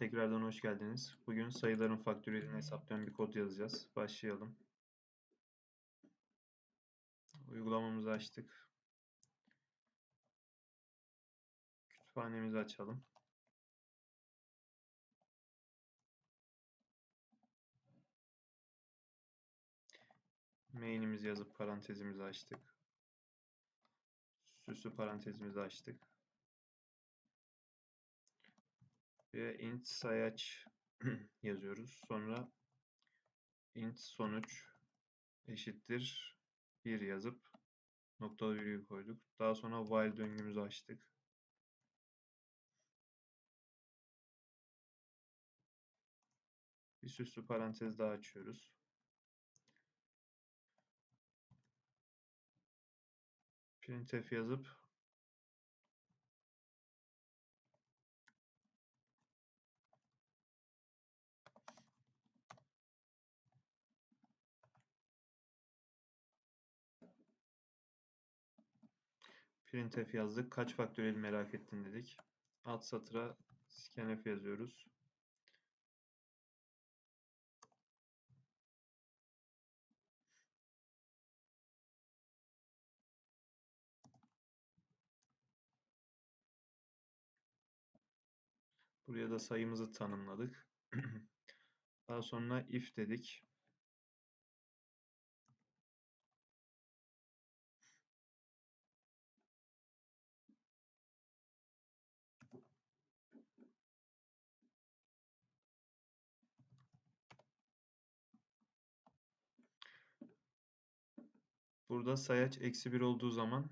Tekrardan hoş geldiniz. Bugün sayıların faktöriyelini hesaplayan bir kod yazacağız. Başlayalım. Uygulamamızı açtık. Kütüphanemizi açalım. Main'imizi yazıp parantezimizi açtık. Süslü parantezimizi açtık. Ve int sayaç yazıyoruz. Sonra int sonuç eşittir 1 yazıp noktalı virgül koyduk. Daha sonra while döngümüzü açtık. Bir süslü parantez daha açıyoruz. printf yazıp printf yazdık. Kaç faktöriyel merak ettin dedik. Alt satıra scanf yazıyoruz. Buraya da sayımızı tanımladık. Daha sonra if dedik. Burada sayaç eksi 1 olduğu zaman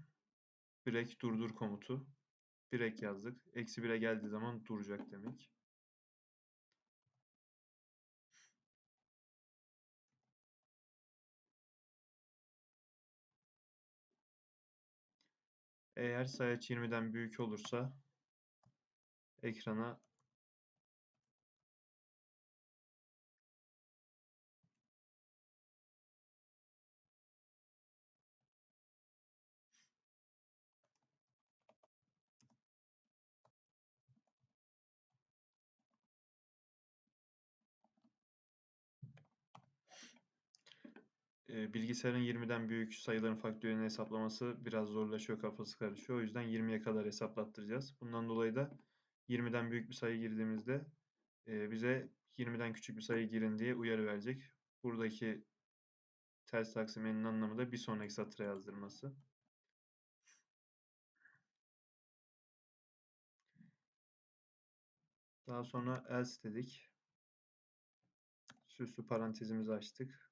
break durdur komutu. Break yazdık. Eksi 1'e geldiği zaman duracak demek. Eğer sayaç 20'den büyük olursa ekrana bilgisayarın 20'den büyük sayıların faktöriyelini hesaplaması biraz zorlaşıyor, kafası karışıyor. O yüzden 20'ye kadar hesaplattıracağız. Bundan dolayı da 20'den büyük bir sayı girdiğimizde bize 20'den küçük bir sayı girin diye uyarı verecek. Buradaki ters taksimenin anlamı da bir sonraki satıra yazdırması. Daha sonra else dedik. Süslü parantezimizi açtık.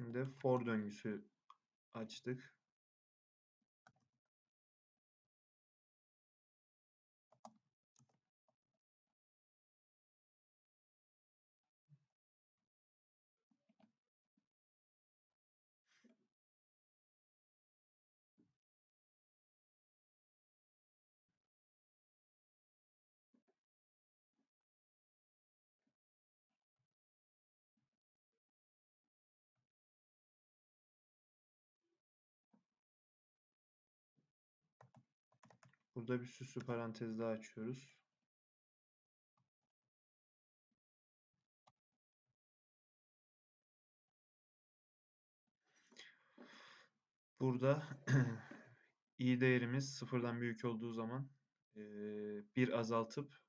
Şimdi for döngüsü açtık. Burada bir süslü parantez daha açıyoruz. Burada i değerimiz sıfırdan büyük olduğu zaman bir azaltıp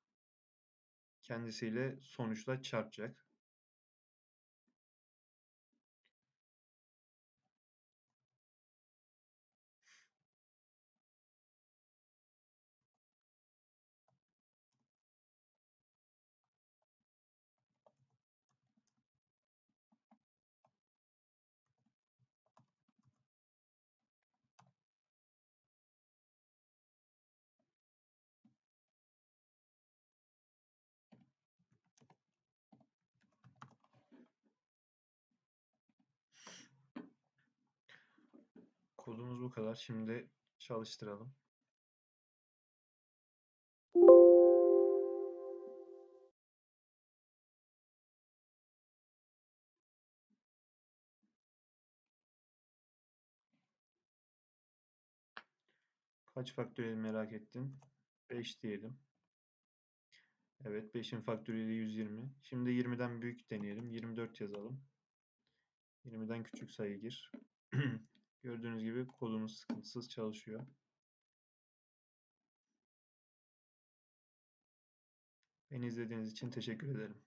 kendisiyle sonuçla çarpacak. Kodumuz bu kadar. Şimdi çalıştıralım. Kaç faktöriyel merak ettin? 5 diyelim. Evet 5'in faktöriyeli 120. Şimdi 20'den büyük deneyelim. 24 yazalım. 20'den küçük sayı gir. Gördüğünüz gibi kodumuz sıkıntısız çalışıyor. Beni izlediğiniz için teşekkür ederim.